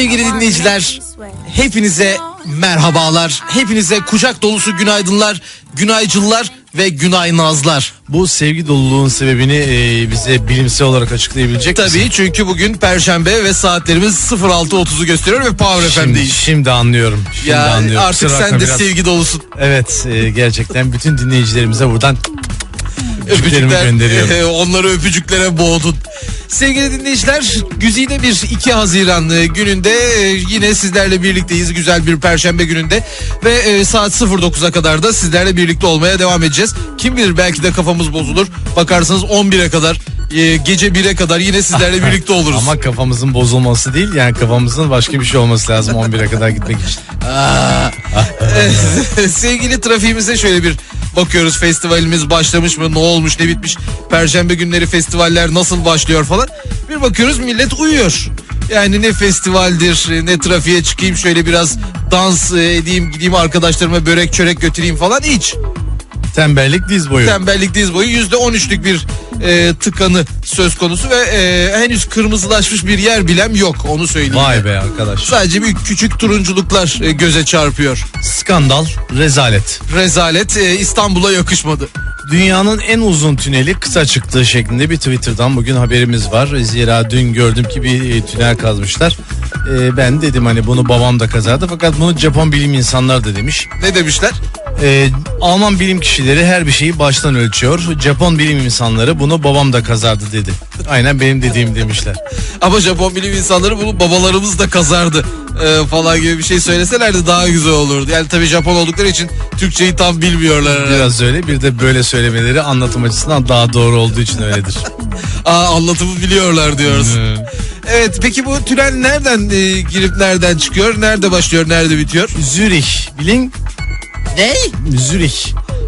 Sevgili dinleyiciler, hepinize merhabalar. Hepinize kucak dolusu günaydınlar, günaycıllar ve günaynazlar. Bu sevgi doluluğun sebebini e, bize bilimsel olarak açıklayabilecek misin? Tabii çünkü bugün perşembe ve saatlerimiz 06.30'u gösteriyor ve Power Şimdi, FM'deyiz. şimdi anlıyorum. Şimdi Ya anlıyorum. artık Kusura sen de biraz- sevgi dolusun. Evet e, gerçekten bütün dinleyicilerimize buradan Öpücükler, gönderiyorum. e, onları öpücüklere boğdun. Sevgili dinleyiciler, güzide bir 2 Haziran e, gününde e, yine sizlerle birlikteyiz. Güzel bir perşembe gününde ve saat 09'a kadar da sizlerle birlikte olmaya devam edeceğiz. Kim bilir belki de kafamız bozulur. Bakarsınız 11'e kadar, gece 1'e kadar yine sizlerle birlikte oluruz. Ama kafamızın bozulması değil yani kafamızın başka bir şey olması lazım 11'e kadar gitmek için. Sevgili trafiğimize şöyle bir bakıyoruz. Festivalimiz başlamış mı? Ne olmuş? Ne bitmiş? Perşembe günleri festivaller nasıl başlıyor falan. Bir bakıyoruz millet uyuyor. Yani ne festivaldir, ne trafiğe çıkayım şöyle biraz dans e, edeyim, gideyim arkadaşlarıma börek çörek götüreyim falan hiç. Tembellik diz boyu. Tembellik diz boyu yüzde on üçlük bir e, tıkanı söz konusu ve e, henüz kırmızılaşmış bir yer bilem yok onu söyleyeyim. Vay be arkadaş. Sadece bir küçük turunculuklar e, göze çarpıyor. Skandal, rezalet. Rezalet e, İstanbul'a yakışmadı. Dünyanın en uzun tüneli kısa çıktığı şeklinde bir Twitter'dan bugün haberimiz var. Zira dün gördüm ki bir e, tünel kazmışlar. E, ben dedim hani bunu babam da kazardı fakat bunu Japon bilim insanlar da demiş. Ne demişler? E, Alman bilim kişileri her bir şeyi baştan ölçüyor. Japon bilim insanları bunu babam da kazardı dedi. Aynen benim dediğim demişler. Ama Japon bilim insanları bunu babalarımız da kazardı e, falan gibi bir şey söyleselerdi daha güzel olurdu. Yani tabii Japon oldukları için Türkçeyi tam bilmiyorlar. herhalde. Biraz öyle bir de böyle söylemeleri anlatım açısından daha doğru olduğu için öyledir. Aa, anlatımı biliyorlar diyoruz. Evet peki bu tünel nereden e, girip nereden çıkıyor? Nerede başlıyor? Nerede bitiyor? Zürih bilin Ne? Zürih.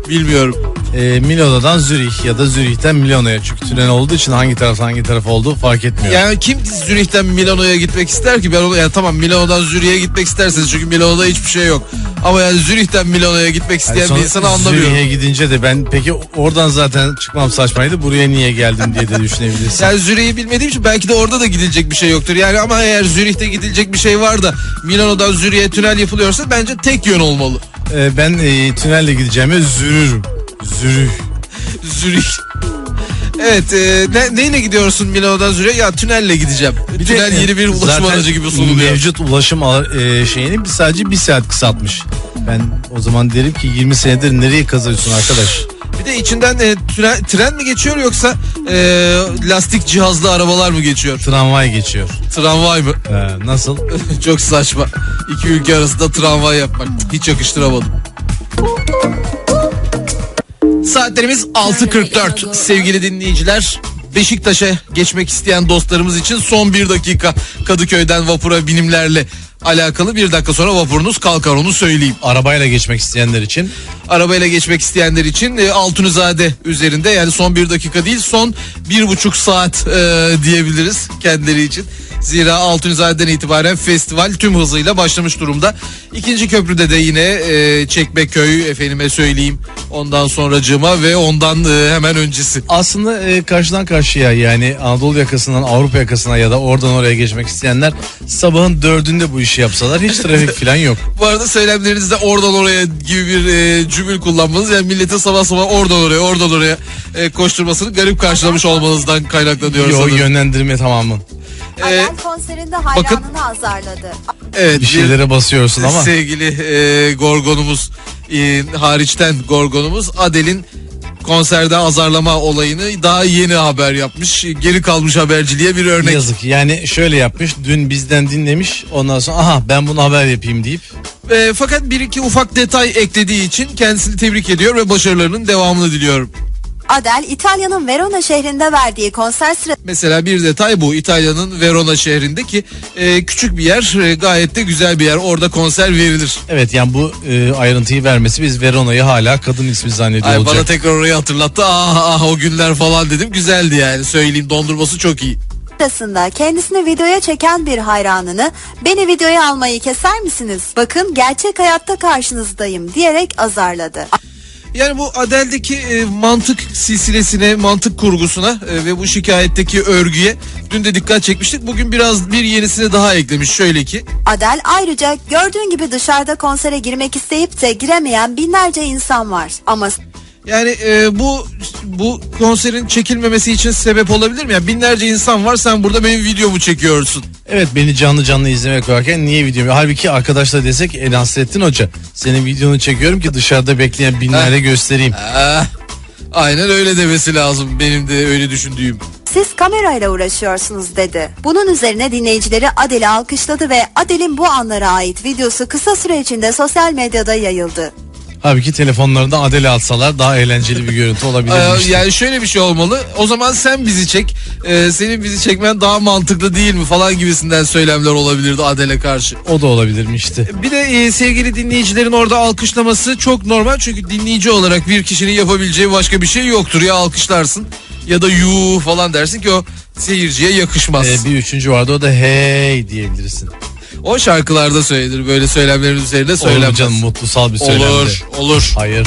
Bilmiyorum. E, Milano'dan Zürih ya da Zürih'ten Milano'ya çünkü tünel olduğu için hangi taraf hangi taraf olduğu fark etmiyor. Yani kim Zürih'ten Milano'ya gitmek ister ki? Ben onu yani tamam Milano'dan Zürih'e gitmek isterseniz çünkü Milano'da hiçbir şey yok. Ama yani Zürih'ten Milano'ya gitmek isteyen Yani bir insanı anlamıyorum. Zürih'e gidince de ben peki oradan zaten çıkmam saçmaydı buraya niye geldim diye de düşünebilirsin. Yani Zürih'i bilmediğim için belki de orada da gidilecek bir şey yoktur. Yani ama eğer Zürih'te gidilecek bir şey var da Milano'dan Zürih'e tünel yapılıyorsa bence tek yön olmalı. E, ben e, tünelle gideceğime zürürüm. Zürüh. Zürih. Evet, e, ne, neyle gidiyorsun Milano'dan Zürih'e? Ya tünelle gideceğim. Bir Tünel yeni bir ulaşım aracı gibi sunuluyor. Mevcut ulaşım ar- e, şeyini bir- sadece bir saat kısaltmış. Ben o zaman derim ki 20 senedir nereye kazıyorsun arkadaş? Bir de içinden e, tünel, tren mi geçiyor yoksa e, lastik cihazlı arabalar mı geçiyor? Tramvay geçiyor. Tramvay mı? E, nasıl? Çok saçma. İki ülke arasında tramvay yapmak. Hiç yakıştıramadım. Saatlerimiz 6.44 sevgili dinleyiciler. Beşiktaş'a geçmek isteyen dostlarımız için son bir dakika Kadıköy'den vapura binimlerle alakalı bir dakika sonra vapurunuz kalkar onu söyleyeyim. Arabayla geçmek isteyenler için Arabayla geçmek isteyenler için e, Altunizade üzerinde yani son bir dakika değil son bir buçuk saat e, diyebiliriz kendileri için. Zira Altunizade'den itibaren festival tüm hızıyla başlamış durumda. İkinci köprüde de yine e, Çekmeköy efendime söyleyeyim ondan sonracığıma ve ondan e, hemen öncesi. aslında e, karşıdan karşıya yani Anadolu yakasından Avrupa yakasına ya da oradan oraya geçmek isteyenler sabahın dördünde bu işi yapsalar hiç trafik falan yok. Bu arada söylemlerinizde oradan oraya gibi bir e, cümle kullanmanız yani milletin sabah sabah oradan oraya oradan oraya e, koşturmasını garip karşılamış olmanızdan kaynaklanıyor Yo sanırım. yönlendirme tamamı. E, Adele konserinde hayranını azarladı. evet, Bir şeylere basıyorsun ama Sevgili e, Gorgon'umuz e, hariçten Gorgon'umuz Adel'in konserde azarlama olayını daha yeni haber yapmış. Geri kalmış haberciliğe bir örnek. yazık. Yani şöyle yapmış dün bizden dinlemiş ondan sonra aha ben bunu haber yapayım deyip E, fakat bir iki ufak detay eklediği için kendisini tebrik ediyor ve başarılarının devamını diliyorum. Adele İtalya'nın Verona şehrinde verdiği konser sırasında Mesela bir detay bu İtalya'nın Verona şehrindeki e, küçük bir yer e, gayet de güzel bir yer orada konser verilir. evet yani bu e, ayrıntıyı vermesi biz Verona'yı hala kadın ismi zannediyor Ay olacak. bana tekrar orayı hatırlattı ah ah o günler falan dedim güzeldi yani söyleyeyim dondurması çok iyi. kendisini videoya çeken bir hayranını beni videoya almayı keser misiniz? Bakın gerçek hayatta karşınızdayım diyerek azarladı. Yani bu Adele'deki e, mantık silsilesine, mantık kurgusuna e, ve bu şikayetteki örgüye dün de dikkat çekmiştik. Bugün biraz bir yenisini daha eklemiş. Şöyle ki Adele ayrıca gördüğün gibi dışarıda konsere girmek isteyip de giremeyen binlerce insan var. Ama yani e, bu bu konserin çekilmemesi için sebep olabilir mi? Yani binlerce insan var sen burada benim videomu çekiyorsun. Evet beni canlı canlı izlemek varken niye videomu? Halbuki arkadaşlar desek e, Nasrettin Hoca senin videonu çekiyorum ki dışarıda bekleyen binlere göstereyim. Ah, aynen öyle demesi lazım. Benim de öyle düşündüğüm. siz kamerayla uğraşıyorsunuz dedi. Bunun üzerine dinleyicileri Adele'i alkışladı ve Adele'in bu anlara ait videosu kısa süre içinde sosyal medyada yayıldı. Halbuki telefonlarında Adele atsalar daha eğlenceli bir görüntü Ee, olabilirmiş. yani şöyle bir şey olmalı. O zaman sen bizi çek. Ee, senin bizi çekmen daha mantıklı değil mi falan gibisinden söylemler olabilirdi Adele karşı. O da olabilirmiş işte. Bir de e, sevgili dinleyicilerin orada alkışlaması çok normal. Çünkü dinleyici olarak bir kişinin yapabileceği başka bir şey yoktur. Ya alkışlarsın ya da yuu falan dersin ki o seyirciye yakışmaz. Ee, bir üçüncü vardı o da hey diyebilirsin. O şarkılarda söylenir. Böyle söylemlerin üzerinde Olur mu söylenmez. canım mutlusal bir söylemde. Olur, olur. Hayır.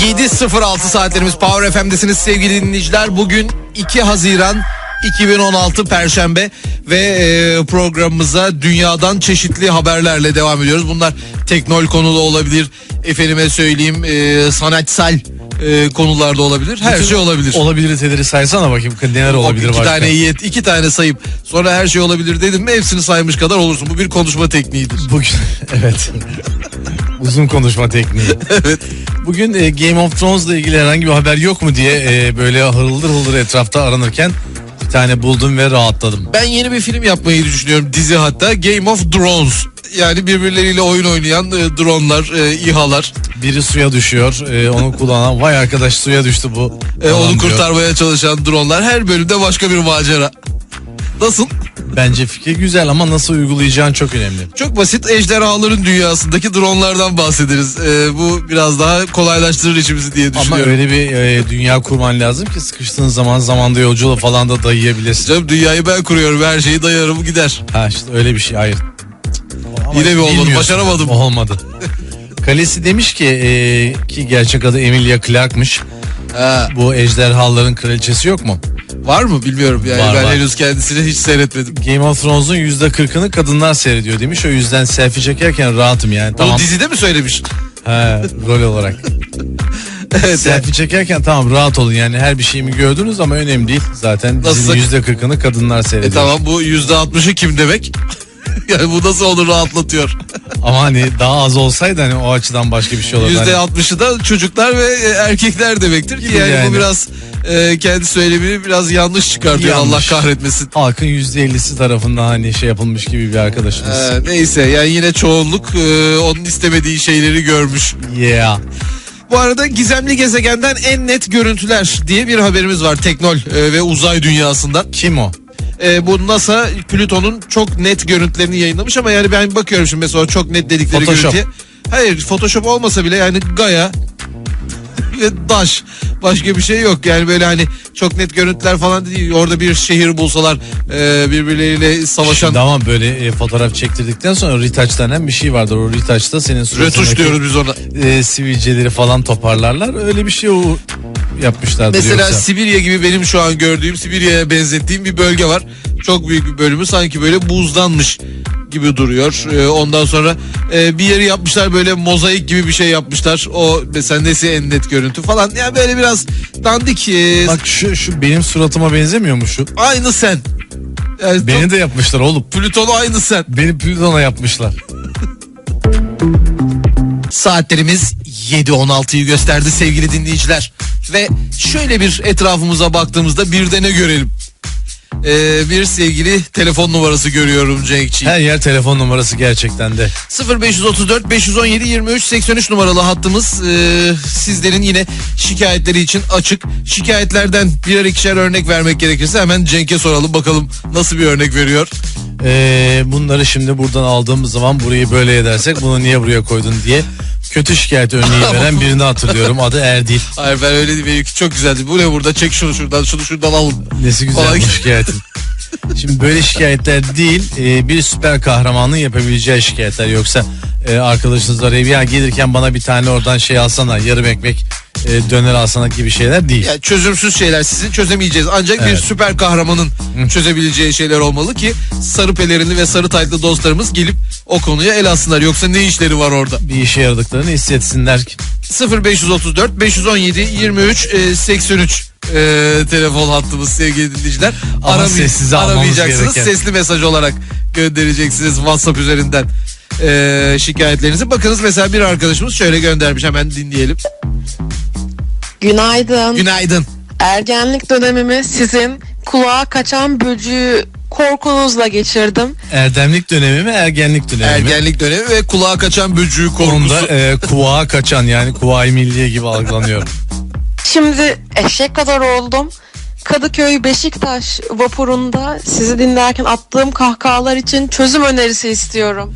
7.06 saatlerimiz Power FM'desiniz sevgili dinleyiciler. Bugün 2 Haziran 2016 Perşembe ve e, programımıza dünyadan çeşitli haberlerle devam ediyoruz. Bunlar teknol konulu olabilir, efendime söyleyeyim e, sanatsal e, konularda olabilir. Her şey olabilir. Olabiliriteleri saysana bakayım neler olabilir iki başka. tane yet, iki tane sayıp sonra her şey olabilir dedim mi hepsini saymış kadar olursun. Bu bir konuşma tekniğidir. Bugün evet. Uzun konuşma tekniği. evet. Bugün e, Game of Thrones'la ilgili herhangi bir haber yok mu diye e, böyle hırıldır hırıldır etrafta aranırken tane buldum ve rahatladım. Ben yeni bir film yapmayı düşünüyorum dizi hatta Game of Drones. Yani birbirleriyle oyun oynayan e, dronlar, e, İHA'lar. Biri suya düşüyor. e, onu kullanan vay arkadaş suya düştü bu. e, falan onu diyor. kurtarmaya çalışan dronlar. Her bölümde başka bir macera. Nasıl? Bence fikir güzel ama nasıl uygulayacağın çok önemli. Çok basit ejderhaların dünyasındaki dronlardan bahsederiz. E, bu biraz daha kolaylaştırır işimizi diye Ama düşünüyorum. öyle bir e, dünya kurman lazım ki sıkıştığın zaman zamanda yolculuğu falan da dayayabilesin. Canım dünyayı ben kuruyorum her şeyi dayarım gider. Ha işte öyle bir şey hayır. Ama Yine mi olmadı? bilmiyorsun. Başaramadım. Olmadı. Kalesi demiş ki e, ki gerçek adı Emilia Clarke'mış. Ha, Bu ejderhaların kraliçesi yok mu? Var mı bilmiyorum yani Var, ben var. henüz kendisini hiç seyretmedim. Game of Thrones'un yüzde kırkını kadınlar seyrediyor demiş. O yüzden selfie çekerken rahatım yani. Tamam. Tamam. Onu dizide mi söylemiş? He, rol olarak. evet. yani. selfie çekerken tamam rahat olun yani her bir şeyimi gördünüz ama önemli değil. Zaten dizinin yüzde kırkını kadınlar E seyrediyor. tamam bu yüzde altmışı kim demek? yani bu nasıl onu rahatlatıyor? Ama hani daha az olsaydı hani o açıdan başka bir şey olurdu. Yüzde Hani altmışı da çocuklar ve e, erkekler demektir ki yani, yani. bu biraz e, kendi söylemini biraz yanlış çıkartıyor Yanlış. Allah kahretmesin. halkın yüzde ellisi tarafından hani şey yapılmış gibi bir arkadaşımız. E, neyse yani yine çoğunluk e, onun istemediği şeyleri görmüş. Yeah. Bu arada gizemli gezegenden en net görüntüler diye bir haberimiz var Teknol e, ve uzay dünyasından. Kim o? E, bu NASA Plüton'un çok net görüntülerini yayınlamış ama yani ben bakıyorum şimdi mesela çok net dedikleri Photoshop. görüntüye. Hayır Photoshop olmasa bile yani Gaia ve Daş başka bir şey yok yani böyle hani çok net görüntüler falan değil orada bir şehir bulsalar e, birbirleriyle savaşan Şimdi ama böyle e, fotoğraf çektirdikten sonra retouch denen bir şey vardır. O retouch'ta senin suratındaki diyoruz biz ona. e, sivilceleri falan toparlarlar. Öyle bir şey o yapmışlardır Mesela yoksa. Sibirya gibi benim şu an gördüğüm Sibirya'ya benzettiğim bir bölge var. Çok büyük bir bölümü sanki böyle buzdanmış gibi duruyor. Ee, ondan sonra e, bir yeri yapmışlar böyle mozaik gibi bir şey yapmışlar. O mesela nesi en net görüntü falan. Yani böyle biraz dandik. e, Bak şu, şu benim suratıma benzemiyor mu şu? aynı sen. Yani Beni de yapmışlar oğlum. Plüton aynı sen. Beni Plüton'a yapmışlar. Saatlerimiz 7.16'yı gösterdi sevgili dinleyiciler. Ve şöyle bir etrafımıza baktığımızda bir de ne görelim? Ee, bir sevgili telefon numarası görüyorum Cenkçi. Her yer telefon numarası gerçekten de. 0534 517 23 83 numaralı hattımız e, sizlerin yine şikayetleri için açık. Şikayetlerden birer ikişer örnek vermek gerekirse hemen Cenk'e soralım bakalım nasıl bir örnek veriyor. Ee, bunları şimdi buradan aldığımız zaman burayı böyle edersek bunu niye buraya koydun diye kötü şikayet örneği veren birini hatırlıyorum. Adı Erdil. Hayır ben öyle değil benimki çok güzeldi. Bu ne burada çek şunu şuradan şunu şuradan alın. Nesi güzel bu gelsin. Şikayetin. Şimdi böyle şikayetler değil e, bir süper kahramanın yapabileceği şikayetler yoksa e, arkadaşınız arayıp ya gelirken bana bir tane oradan şey alsana yarım ekmek e, döner alsana gibi şeyler değil. Yani çözümsüz şeyler sizin çözemeyeceğiz. Ancak bir Evet. süper kahramanın çözebileceği şeyler olmalı ki sarı pelerinli ve sarı taytlı dostlarımız gelip o konuya el alsınlar. Yoksa ne işleri var orada? Bir işe yaradıklarını hissetsinler ki. 0534 517 23 e, 83 e, telefon hattımız sevgili dinleyiciler. Ama Aramay- sessize almamız aramayacaksınız. gereken. Sesli mesaj olarak göndereceksiniz WhatsApp üzerinden e, şikayetlerinizi. Bakınız mesela bir arkadaşımız şöyle göndermiş hemen dinleyelim. Günaydın. Günaydın. Ergenlik dönemimi sizin kulağa kaçan böcüğü korkunuzla geçirdim. Erdemlik dönemi mi ergenlik dönemi mi? Ergenlik dönemi ve kulağa kaçan böcüğü korkusu. Onda e, kuvağa kaçan yani kuvayi milliye gibi algılanıyor. Şimdi eşek kadar oldum. Kadıköy Beşiktaş vapurunda sizi dinlerken attığım kahkahalar için çözüm önerisi istiyorum.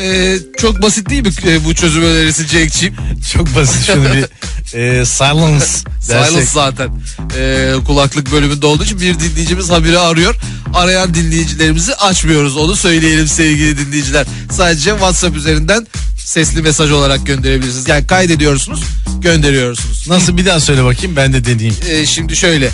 E, çok basit değil mi e, bu çözüm önerisi Cenk'ciğim? Çok basit şunu bir e, silence dersek. Silence zaten e, kulaklık bölümünde olduğu için bir dinleyicimiz haberi arıyor. Arayan dinleyicilerimizi açmıyoruz onu söyleyelim sevgili dinleyiciler. Sadece WhatsApp üzerinden sesli mesaj olarak gönderebilirsiniz. Yani kaydediyorsunuz gönderiyorsunuz. Nasıl bir daha söyle bakayım ben de deneyeyim. E, şimdi şöyle.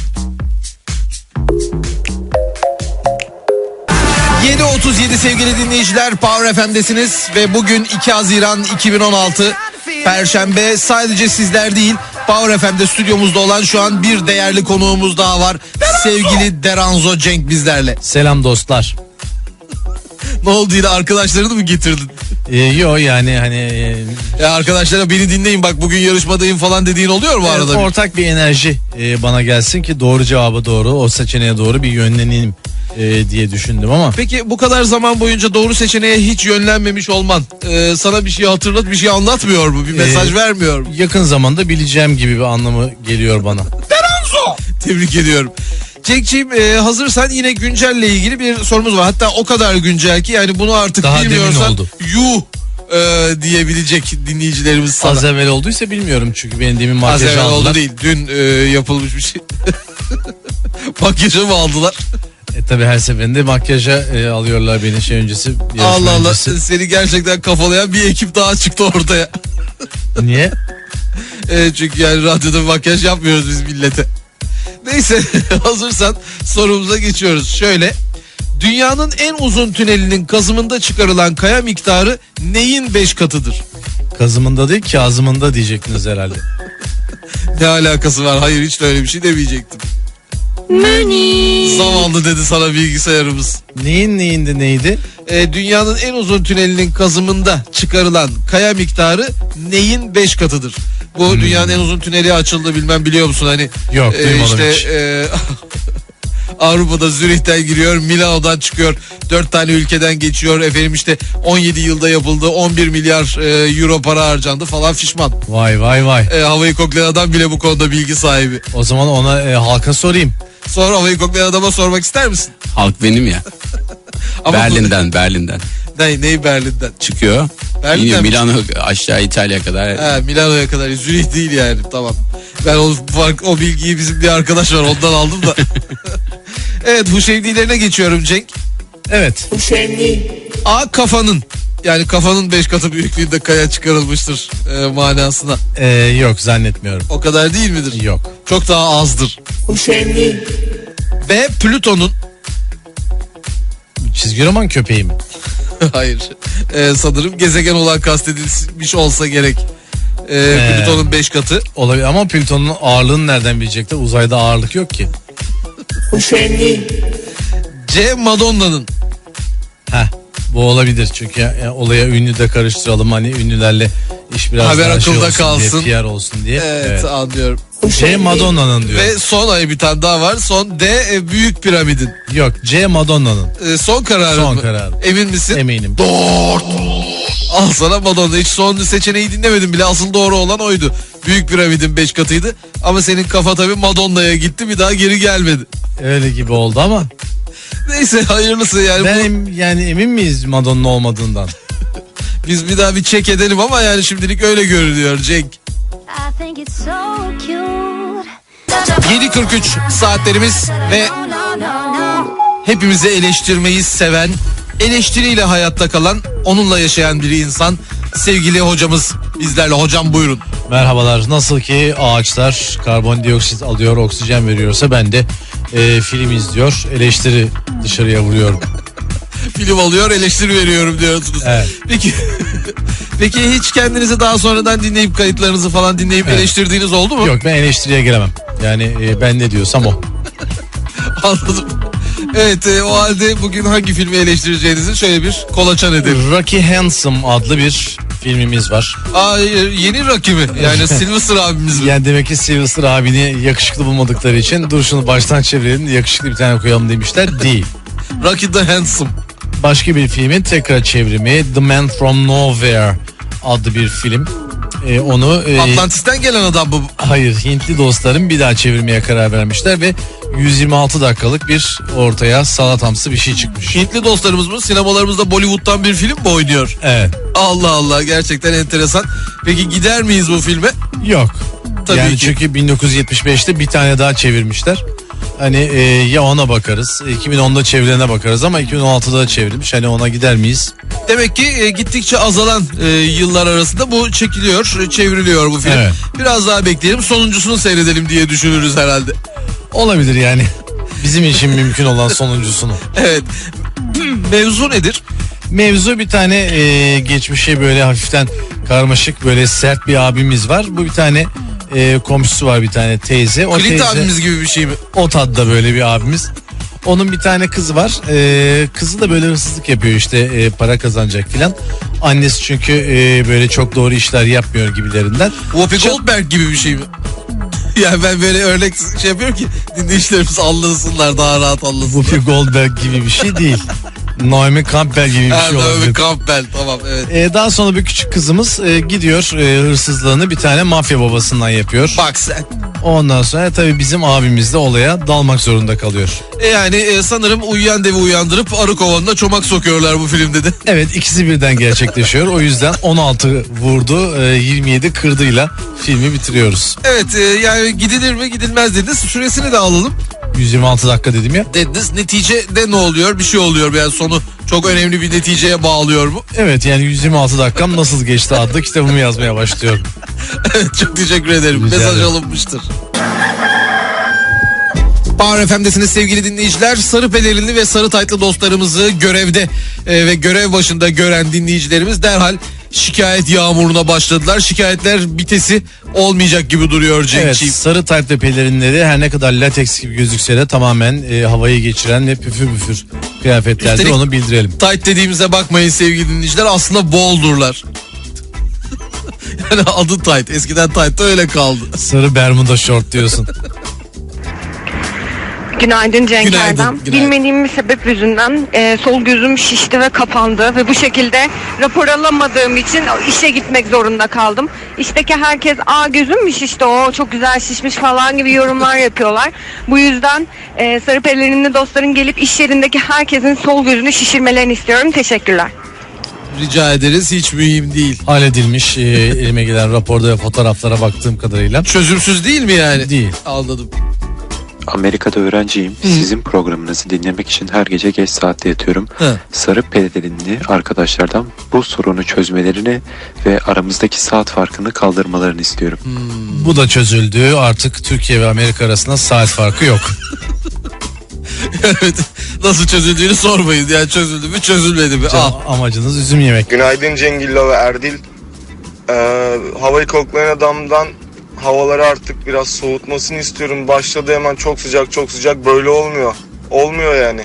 7.37 sevgili dinleyiciler Power FM'desiniz ve bugün 2 Haziran 2016 Perşembe sadece sizler değil Power FM'de stüdyomuzda olan şu an bir değerli konuğumuz daha var. Sevgili Deranzo Cenk bizlerle. Selam dostlar. Ne oldu yine arkadaşlarını mı getirdin? E, yo yani hani e, Ya arkadaşlara beni dinleyin bak bugün yarışmadayım falan dediğin oluyor mu arada? bir? ortak bir enerji e, bana gelsin ki doğru cevaba doğru o seçeneğe doğru bir yönleneyim e, diye düşündüm ama Peki bu kadar zaman boyunca doğru seçeneğe hiç yönlenmemiş olman e, sana bir şey hatırlat bir şey anlatmıyor mu? Bir mesaj Ee, vermiyor mu? yakın zamanda bileceğim gibi bir anlamı geliyor bana. Tebrik ediyorum. Cenk'ciğim e, hazırsan yine güncelle ilgili bir sorumuz var. Hatta o kadar güncel ki yani bunu artık Daha demin bilmiyorsan oldu. yuh e, diyebilecek dinleyicilerimiz sana. Az evvel olduysa bilmiyorum çünkü benim demin Az makyaj evvel oldu aldılar. değil. Dün e, yapılmış bir şey. Makyajı mı aldılar? E tabi her seferinde makyaja e, alıyorlar beni şey öncesi. Allah Allah öncesi. seni gerçekten kafalayan bir ekip daha çıktı ortaya. Niye? E, çünkü yani radyoda makyaj yapmıyoruz biz millete. Neyse hazırsan sorumuza geçiyoruz. Şöyle dünyanın en uzun tünelinin kazımında çıkarılan kaya miktarı neyin 5 katıdır? Kazımında değil Kazımında diyecektiniz herhalde. Ne alakası var? Hayır hiç de öyle bir şey demeyecektim. Zavallı dedi sana bilgisayarımız. Neyin neyinde neydi? E, dünyanın en uzun tünelinin kazımında çıkarılan kaya miktarı neyin 5 katıdır? Bu dünyanın en uzun tüneli açıldı bilmem biliyor musun hani? Yok, e, duymadım işte, hiç. e, Avrupa'da Zürih'ten giriyor, Milano'dan çıkıyor. 4 tane ülkeden geçiyor. Efendim işte 17 yılda yapıldı. 11 milyar e, euro para harcandı falan fişman. Vay vay vay. E, havayı koklayan adam bile bu konuda bilgi sahibi. O zaman ona e, halka sorayım. Sonra havayı koklayan adama sormak ister misin? Halk benim ya. Ama Berlin'den Berlin'den Ne, neyi Berlin'den? çıkıyor. Berlin'den iniyor mi? Milano aşağı İtalya kadar. He, Milano'ya kadar. Zürih değil yani tamam. Ben o, fark, o bilgiyi bizim bir arkadaş var ondan aldım da. evet bu şevdilerine geçiyorum Cenk. Evet. A kafanın yani kafanın 5 katı büyüklüğünde kaya çıkarılmıştır e, manasına. E, yok zannetmiyorum. O kadar değil midir? Yok. Çok daha azdır. B Plüton'un Çizgi roman köpeği mi? hayır e, sanırım gezegen olan kastedilmiş olsa gerek. E, He. Plüton'un 5 katı. Olabilir ama Plüton'un ağırlığını nereden bilecekler? Uzayda ağırlık yok ki. C Madonna'nın Heh. Bu olabilir çünkü ya- ya olaya ünlü de karıştıralım hani ünlülerle iş biraz Haber daha şey akılda olsun kalsın. diye, PR olsun diye. evet, Evet. anlıyorum. C Madonna'nın diyor. Ve son ay bir tane daha var. Son D e, Büyük Piramidin. Yok C Madonna'nın. E, son kararın Son mı? Emin misin? Eminim. Al sana Madonna. Hiç son seçeneği dinlemedim bile. Asıl doğru olan oydu. Büyük Piramidin 5 katıydı. Ama senin kafa tabii Madonna'ya gitti. Bir daha geri gelmedi. Öyle gibi oldu ama Neyse hayırlısı yani. ben bu- em- yani emin miyiz Madonna olmadığından? biz bir daha bir çek edelim ama yani şimdilik öyle görünüyor Cenk. I think it's so cute. 7.43 saatlerimiz ve hepimizi eleştirmeyi seven, eleştiriyle hayatta kalan, onunla yaşayan bir insan. Sevgili hocamız bizlerle. Hocam buyurun. Merhabalar. Nasıl ki ağaçlar karbondioksit alıyor, oksijen veriyorsa ben de e, film izliyor, eleştiri dışarıya vuruyorum. Film alıyor, eleştiri veriyorum diyorsunuz. Evet. Peki Peki hiç kendinizi daha sonradan dinleyip kayıtlarınızı falan dinleyip Evet. eleştirdiğiniz oldu mu? Yok ben eleştiriye giremem. Yani e, ben ne diyorsam o. Anladım. Evet e, o halde bugün hangi filmi eleştireceğinizi şöyle bir kolaçan edelim. Rocky Handsome adlı bir filmimiz var. Aa, e, yeni rakibi yani Sylvester abimiz mi? Yani demek ki Sylvester abini yakışıklı bulmadıkları için dur şunu baştan çevirelim yakışıklı bir tane koyalım demişler. Değil. Rocky the Handsome. Başka bir filmin tekrar çevrimi The Man From Nowhere adlı bir film. E, onu e, Atlantis'ten gelen adam bu. hayır Hintli dostlarım bir daha çevirmeye karar vermişler ve 126 dakikalık bir ortaya salatamsı bir şey çıkmış. Hintli dostlarımız mı? Sinemalarımızda Bollywood'dan bir film mi oynuyor? Evet. Allah Allah gerçekten enteresan. Peki gider miyiz bu filme? Yok. Tabii yani ki. çünkü 1975'te bir tane daha çevirmişler. Hani e, ya ona bakarız, 2010'da çevirene bakarız ama 2016'da da çevrilmiş. Hani ona gider miyiz? Demek ki e, gittikçe azalan e, yıllar arasında bu çekiliyor, e, çevriliyor bu film. Evet. Biraz daha bekleyelim, sonuncusunu seyredelim diye düşünürüz herhalde. Olabilir yani. Bizim için mümkün olan sonuncusunu. Evet. Mevzu nedir? Mevzu bir tane e, geçmişe böyle hafiften karmaşık böyle sert bir abimiz var. Bu bir tane e, komşusu var bir tane teyze. O Clint teyze, abimiz gibi bir şey mi? O tadda böyle bir abimiz. Onun bir tane kızı var. Ee, kızı da böyle hırsızlık yapıyor işte e, para kazanacak filan. Annesi çünkü e, böyle çok doğru işler yapmıyor gibilerinden. Whoopi Goldberg gibi bir şey mi? yani ben böyle örnek şey yapıyorum ki dinleyicilerimiz anlasınlar daha rahat anlasınlar. Whoopi Goldberg gibi bir şey değil. Naomi Campbell gibi bir şey Naomi olabilir. Campbell tamam evet. Ee, daha sonra bir küçük kızımız e, gidiyor e, hırsızlığını bir tane mafya babasından yapıyor. Bak sen. Ondan sonra tabii bizim abimiz de olaya dalmak zorunda kalıyor. E yani e, sanırım uyuyan devi uyandırıp arı kovanına çomak sokuyorlar bu filmde de. Evet ikisi birden gerçekleşiyor. O yüzden 16 vurdu, e, 27 kırdıyla filmi bitiriyoruz. Evet e, yani gidilir mi gidilmez dediniz. Süresini de alalım. 126 dakika dedim ya. Dediniz neticede ne oluyor? Bir şey oluyor yani sonu çok önemli bir neticeye bağlıyor mu? Evet yani 126 dakikam nasıl geçti adlı kitabımı yazmaya başlıyorum. Evet çok teşekkür ederim. Rica Mesaj ederim. alınmıştır. Power FM'desiniz sevgili dinleyiciler. Sarı pelerinli ve sarı taytlı dostlarımızı görevde e, ve görev başında gören dinleyicilerimiz derhal şikayet yağmuruna başladılar. Şikayetler bitesi olmayacak gibi duruyor Evet Cenk'ciğim. sarı tayt pelerinleri her ne kadar lateks gibi gözükse de tamamen e, havayı geçiren ve püfür püfür kıyafetlerdir Üstelik- onu bildirelim. Tight dediğimize bakmayın sevgili dinleyiciler aslında boldurlar. yani adı tight. Eskiden tight da öyle kaldı. Sarı bermuda şort diyorsun. Günaydın Cenk Günaydın, Erdem. günaydın. Bilmediğim bir sebep yüzünden e, sol gözüm şişti ve kapandı ve bu şekilde rapor alamadığım için işe gitmek zorunda kaldım. İşteki herkes aa gözüm mü şişti o çok güzel şişmiş falan gibi yorumlar yapıyorlar. Bu yüzden e, sarı pelerinli dostların gelip iş yerindeki herkesin sol gözünü şişirmelerini istiyorum. Teşekkürler. Rica ederiz hiç mühim değil. Halledilmiş e, elime gelen raporda ve fotoğraflara baktığım kadarıyla. Çözümsüz değil mi yani? Değil. Anladım. Amerika'da öğrenciyim. Sizin programınızı dinlemek için her gece geç saatte yatıyorum. Hı. Sarı pelerinli arkadaşlardan bu sorunu çözmelerini ve aramızdaki saat farkını kaldırmalarını istiyorum. Bu da çözüldü artık Türkiye ve Amerika arasında saat farkı yok. evet. Nasıl çözüldüğünü sormayın. Yani çözüldü mü çözülmedi mi? Al. Amacınız üzüm yemek. Günaydın Cengilla ve Erdil. Ee, havayı koklayan adamdan havaları artık biraz soğutmasını istiyorum. Başladı hemen çok sıcak çok sıcak böyle olmuyor. Olmuyor yani.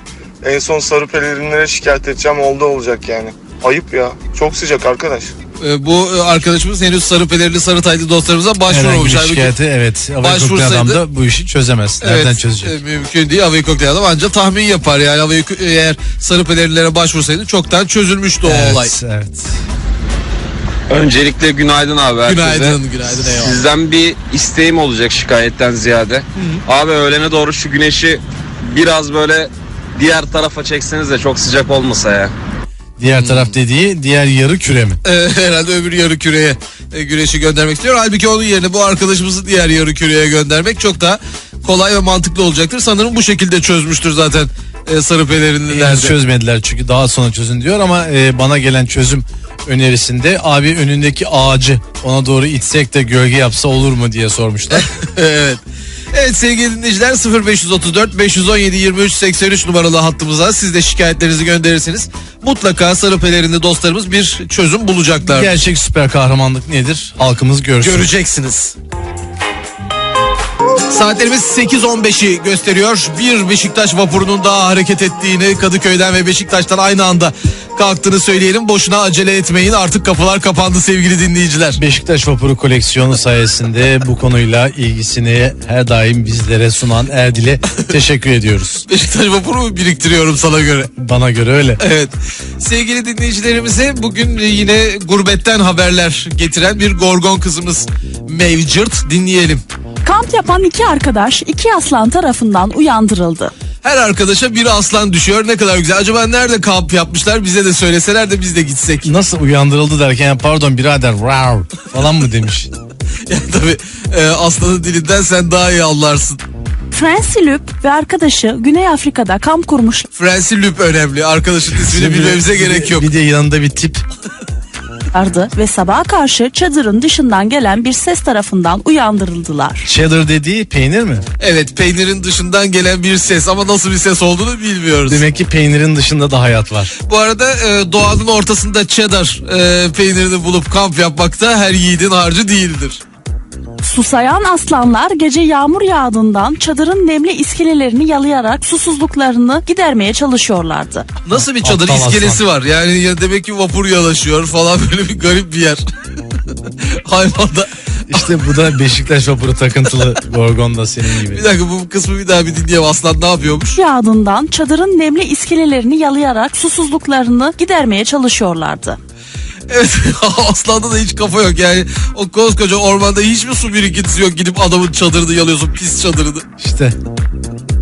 En son sarı pelerinlere şikayet edeceğim oldu olacak yani. Ayıp ya. Çok sıcak arkadaş. Ee, bu e, arkadaşımız henüz sarı pelerli sarı taytlı dostlarımıza Herhangi başvurmamış. bir Halbuki- şikayeti evet. Koklayan başvursaydı- adam da bu işi çözemez. Nereden Evet, çözecek? e, mümkün değil. Havayı koklayan adam ancak tahmin yapar. Yani havayı eğer sarı pelerinlere başvursaydı çoktan çözülmüştü o evet, olay. evet. Öncelikle günaydın abi herkese. Günaydın, günaydın eyvallah. Sizden bir isteğim olacak şikayetten ziyade. Abi öğlene doğru şu güneşi biraz böyle diğer tarafa çekseniz de çok sıcak olmasa ya. Diğer taraf dediği diğer yarı küre mi? E, herhalde öbür yarı küreye e, güneşi göndermek istiyor. Halbuki onun yerine bu arkadaşımızı diğer yarı küreye göndermek çok daha kolay ve mantıklı olacaktır. Sanırım bu şekilde çözmüştür zaten e, sarı Henüz de. çözmediler çünkü daha sonra çözün diyor ama e, bana gelen çözüm önerisinde abi önündeki ağacı ona doğru itsek de gölge yapsa olur mu diye sormuşlar. evet. Evet sevgili dinleyiciler 0534 517 23 83 numaralı hattımıza siz de şikayetlerinizi gönderirseniz mutlaka sarı pelerinli dostlarımız bir çözüm bulacaklar. Gerçek süper kahramanlık nedir? Halkımız görsün. Göreceksiniz. Saatlerimiz 8.15'i gösteriyor. Bir Beşiktaş vapurunun daha hareket ettiğini Kadıköy'den ve Beşiktaş'tan aynı anda kalktığını söyleyelim. Boşuna acele etmeyin artık kapılar kapandı sevgili dinleyiciler. Beşiktaş Vapuru koleksiyonu sayesinde bu konuyla ilgisini her daim bizlere sunan Erdil'e teşekkür ediyoruz. Beşiktaş vapuru biriktiriyorum sana göre. Bana göre öyle. Evet. Sevgili dinleyicilerimize bugün yine gurbetten haberler getiren bir gorgon kızımız mevcut dinleyelim. Kamp yapan iki arkadaş iki aslan tarafından uyandırıldı. Her arkadaşa bir aslan düşüyor. Ne kadar güzel. Acaba nerede kamp yapmışlar? Bize de söyleseler de biz de gitsek. Nasıl uyandırıldı derken ya pardon birader wow falan mı demiş. Yani tabii e, aslanın dilinden sen daha iyi anlarsın. Francie Lup ve arkadaşı Güney Afrika'da kamp kurmuşlardı Francis Lüp önemli. Arkadaşın ismini bilmemize gerek yok. Bir de yanında bir tip. ve sabaha karşı çadırın dışından gelen bir ses tarafından uyandırıldılar. Cheddar dediği peynir mi? Evet peynirin dışından gelen bir ses ama nasıl bir ses olduğunu bilmiyoruz. Demek ki peynirin dışında da hayat var. Bu arada e, doğanın ortasında cheddar e, peynirini bulup kamp yapmak da her yiğidin harcı değildir. Susayan aslanlar gece yağmur yağdığından çadırın nemli iskelelerini yalayarak susuzluklarını gidermeye çalışıyorlardı. Nasıl bir çadır Aptal iskelesi var? Yani ya demek ki vapur yalaşıyor falan böyle bir garip bir yer. Hayvanda. İşte bu da Beşiktaş Vapuru takıntılı Gorgon da senin gibi. Bir dakika bu kısmı bir daha bir dinleyelim. Aslan ne yapıyormuş? Yağdığından çadırın nemli iskelelerini yalayarak susuzluklarını gidermeye çalışıyorlardı. Evet aslanda da hiç kafa yok yani o koskoca ormanda hiç mi su birikintisi yok gidip adamın çadırını yalıyorsun pis çadırını. İşte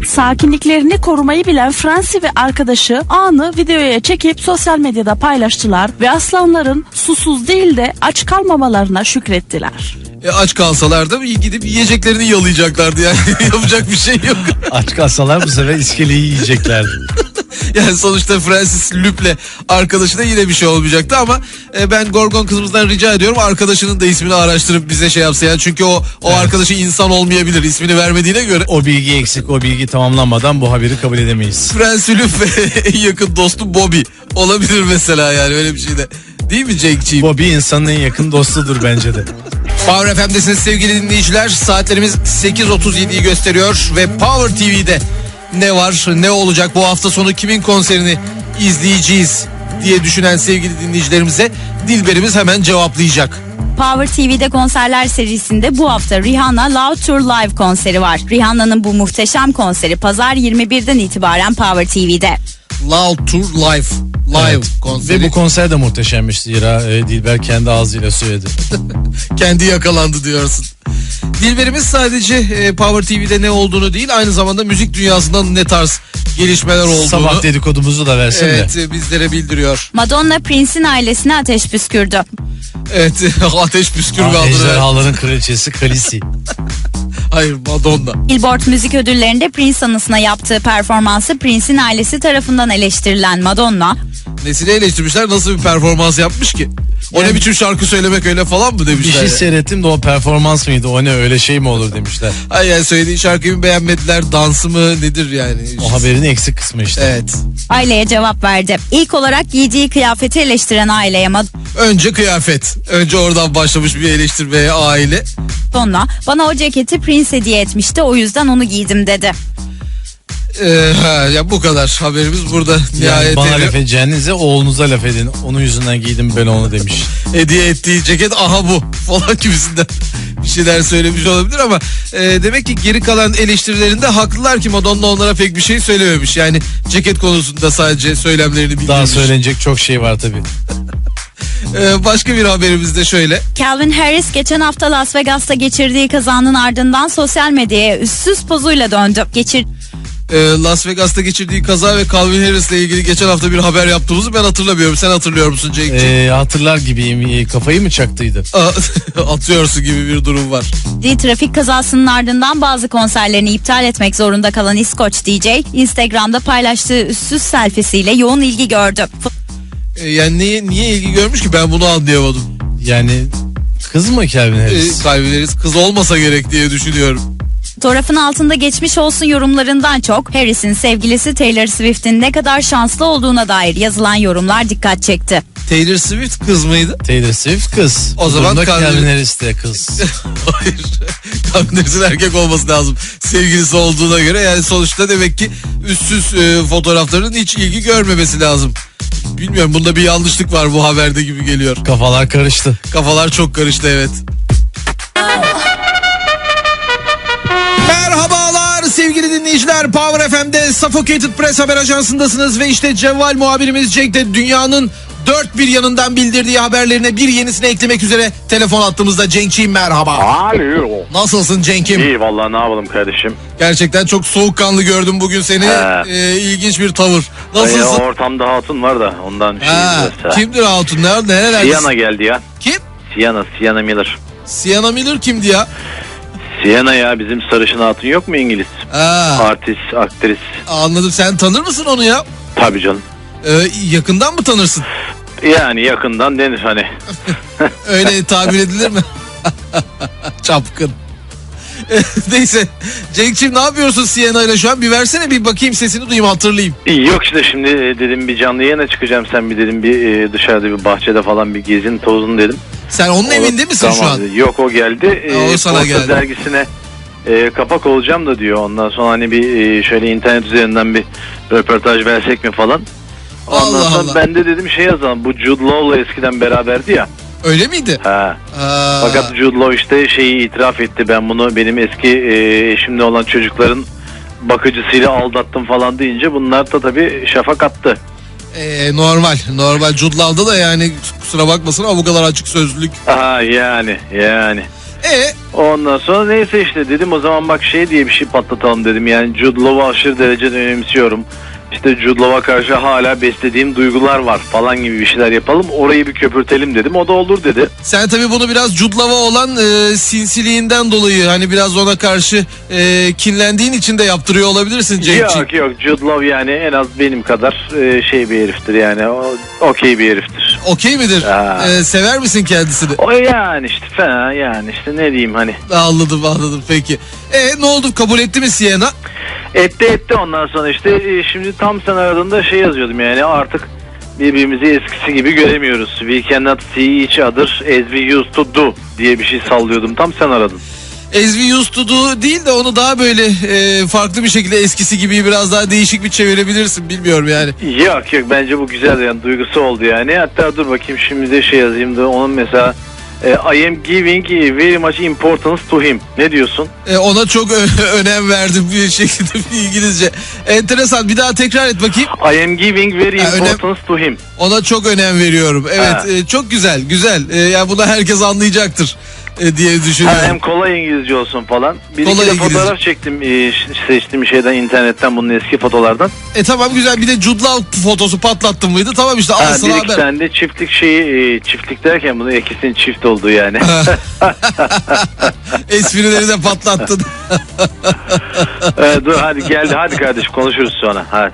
Sakinliklerini korumayı bilen Fransi ve arkadaşı anı videoya çekip sosyal medyada paylaştılar ve aslanların susuz değil de aç kalmamalarına şükrettiler. E, aç kalsalar da gidip yiyeceklerini yalayacaklardı yani yapacak bir şey yok. aç kalsalar bu sefer iskeleyi yiyeceklerdi. Yani sonuçta Francis Lüp'le arkadaşına yine bir şey olmayacaktı ama e, ben Gorgon kızımızdan rica ediyorum arkadaşının da ismini araştırıp bize şey yapsa yani çünkü o o arkadaşı insan olmayabilir ismini vermediğine göre. O bilgi eksik o bilgi tamamlanmadan bu haberi kabul edemeyiz. Francis Lüp ve en yakın dostu Bobby olabilir mesela yani öyle bir şey de. Değil mi Cenk'ciğim? Bobby insanın en yakın dostudur bence de. Power FM'desiniz sevgili dinleyiciler. Saatlerimiz 8.37'yi gösteriyor ve Power TV'de ne var ne olacak bu hafta sonu kimin konserini izleyeceğiz diye düşünen sevgili dinleyicilerimize Dilberimiz hemen cevaplayacak. Power TV'de konserler serisinde bu hafta Rihanna Love Tour Live konseri var. Rihanna'nın bu muhteşem konseri pazar 21'den itibaren Power TV'de. Loud Tour Live. Live Evet. konseri. Ve bu konser de muhteşemmiş zira e, Dilber kendi ağzıyla söyledi. Kendi yakalandı diyorsun. Dilberimiz sadece e, Power TV'de ne olduğunu değil aynı zamanda müzik dünyasından ne tarz gelişmeler olduğunu Sabah dedikodumuzu da versin evet, de. bizlere bildiriyor. Madonna Prince'in ailesine ateş püskürdü. Evet ateş püskür Ah, ve adını ver. Ejderhaların kraliçesi Kalisi. Hayır Madonna. Billboard müzik ödüllerinde Prince anısına yaptığı performansı Prince'in ailesi tarafından eleştirilen Madonna, Nesini eleştirmişler nasıl bir performans yapmış ki? O ne biçim şarkı söylemek öyle falan mı Bir demişler. şey ya? seyrettim de o performans mıydı? O ne öyle şey mi olur demişler. Ay yani söylediği şarkıyı mı beğenmediler dansı mı nedir yani? O haberin eksik kısmı işte. Evet. aileye cevap verdi. İlk olarak giydiği kıyafeti eleştiren aileye Önce kıyafet. Önce oradan başlamış bir eleştirmeye aile. Madonna, bana o ceketi Prince hediye etmişti o yüzden onu giydim dedi. Ee, ha, ya bu kadar haberimiz burada Yani nihayet bana eriyor. laf edeceğinize oğlunuza laf edin. Onun yüzünden giydim ben onu demiş. hediye ettiği ceket aha bu falan gibisinden bir şeyler söylemiş olabilir ama e, demek ki geri kalan eleştirilerinde haklılar ki Madonna onlara pek bir şey söylememiş. Yani ceket konusunda sadece söylemlerini bildirmiş. Daha söylenecek çok şey var tabii. Ee, başka bir haberimiz de şöyle. Calvin Harris geçen hafta Las Vegas'ta geçirdiği kazanın ardından sosyal medyaya üstsüz pozuyla döndü. Geçir e, Las Vegas'ta geçirdiği kaza ve Calvin Harris'le ilgili geçen hafta bir haber yaptığımızı ben hatırlamıyorum. Sen hatırlıyor musun Cenk'ciğim? Ee, hatırlar gibiyim. Ee, Kafayı mı çaktıydı? Atıyorsun gibi bir durum var. Bir trafik kazasının ardından bazı konserlerini iptal etmek zorunda kalan İskoç DJ, Instagram'da paylaştığı üstsüz selfiesiyle yoğun ilgi gördü. E, yani niye, niye ilgi görmüş ki ben bunu anlayamadım. Yani kız mı Calvin E, Harris? Calvin Harris kız olmasa gerek diye düşünüyorum. Fotoğrafın altında geçmiş olsun yorumlarından çok Harris'in sevgilisi Taylor Swift'in ne kadar şanslı olduğuna dair yazılan yorumlar dikkat çekti. Taylor Swift kız mıydı? Taylor Swift kız. O zaman Bunda Calvin- Calvin Harris de kız. Hayır. Calvin Harris'in erkek olması lazım. Sevgilisi olduğuna göre yani sonuçta demek ki üstsüz e, fotoğrafların hiç ilgi görmemesi lazım. Bilmiyorum bunda bir yanlışlık var bu haberde gibi geliyor. Kafalar karıştı. Kafalar çok karıştı evet. Merhabalar sevgili dinleyiciler. Power FM'de Suffocated Press haber ajansındasınız ve işte Cevval muhabirimiz Cenk de dünyanın dört bir yanından bildirdiği haberlerine bir yenisini eklemek üzere telefon attığımızda Cenk'ciğim merhaba. Alo. Nasılsın Cenk'im? İyi vallahi ne yapalım kardeşim. Gerçekten çok soğukkanlı gördüm bugün seni. He. Ee, ilginç bir tavır. Ee, Nasılsın? ortamda hatun var da ondan şey Ha, biraz, ha. kimdir Hatun? Nerede? Nerelerde? Sienna geldi ya. Kim? Sienna, Sienna Miller. Sienna Miller kimdi ya? Sienna ya bizim sarışın hatun yok mu İngiliz? Ha, Artist, aktris. anladım. Sen tanır mısın onu ya? Tabii canım. Ee, yakından mı tanırsın? Yani yakından denir hani. Öyle tabir edilir mi? Çapkın. Neyse. Cenk'ciğim ne yapıyorsun Sienna ile şu an? Bir versene bir bakayım sesini duyayım hatırlayayım. Yok işte şimdi dedim bir canlı yayına çıkacağım sen bir dedim bir e, dışarıda bir bahçede falan bir gezin tozun dedim. Sen onun evinde misin şu an? Yok o geldi. Ha, o E, sana geldi. dergisine e, kapak olacağım da diyor. Ondan sonra hani bir e, şöyle internet üzerinden bir röportaj versek mi falan. Ondan Allah sonra Allah. ben de dedim şey yazalım. Bu Jude Law'la eskiden beraberdi ya. Öyle miydi? Ha. Aa, Fakat Jude Law işte şeyi itiraf etti. Ben bunu benim eski e, eşimle olan çocukların bakıcısıyla aldattım falan deyince bunlar da tabii şafak attı. e, normal. Normal. Jude Law'da da yani kusura bakmasın ama bu kadar açık sözlülük. Aha yani yani. E Ondan sonra neyse işte dedim o zaman bak şey diye bir şey patlatalım dedim. Yani Jude Law'u aşırı derecede önemsiyorum. İşte Jude Law'a karşı hala beslediğim duygular var falan gibi bir şeyler yapalım. Orayı bir köpürtelim dedim. O da olur dedi. sen tabii bunu biraz Jude Law'a olan e, sinsiliğinden dolayı hani biraz ona karşı e, kinlendiğin için de yaptırıyor olabilirsin Cenk'ciğim. Yok yok Jude Law yani en az benim kadar e, şey bir heriftir yani. O- Okey bir heriftir. Okey midir? Ha. E, sever misin kendisini? O yani işte fena yani işte ne diyeyim hani. Anladım anladım peki. E ne oldu kabul etti mi Sienna? Etti etti ondan sonra işte e, şimdi tam sen aradığında şey yazıyordum yani artık birbirimizi eskisi gibi göremiyoruz. We cannot see each other as we used to do diye bir şey sallıyordum. Tam sen aradın. As we used to do değil de onu daha böyle e, farklı bir şekilde eskisi gibi biraz daha değişik bir çevirebilirsin bilmiyorum yani. Yok yok bence bu güzel yani duygusu oldu yani. Hatta dur bakayım şimdi de şey yazayım da onun mesela I am giving very much importance to him. Ne diyorsun? E, ona çok önem verdim bir şekilde bir İngilizce. Enteresan bir daha tekrar et bakayım. I am giving very Ha, önem- importance to him. Ona çok önem veriyorum. Evet Ha. e, çok güzel güzel. E, yani bunu herkes anlayacaktır e, diye Ha, düşünüyorum. hem kolay İngilizce olsun falan. Bir Kolay iki de İngilizce. fotoğraf çektim e, seçtiğim şeyden internetten bunun eski fotolardan. E tamam güzel bir de Jude Law fotosu patlattın mıydı? Tamam işte al Ha, sana haber. tane de çiftlik şeyi e, çiftlik derken bunu ikisinin çift olduğu yani. Esprileri de patlattın. Evet, dur hadi geldi hadi kardeş konuşuruz sonra. Hadi.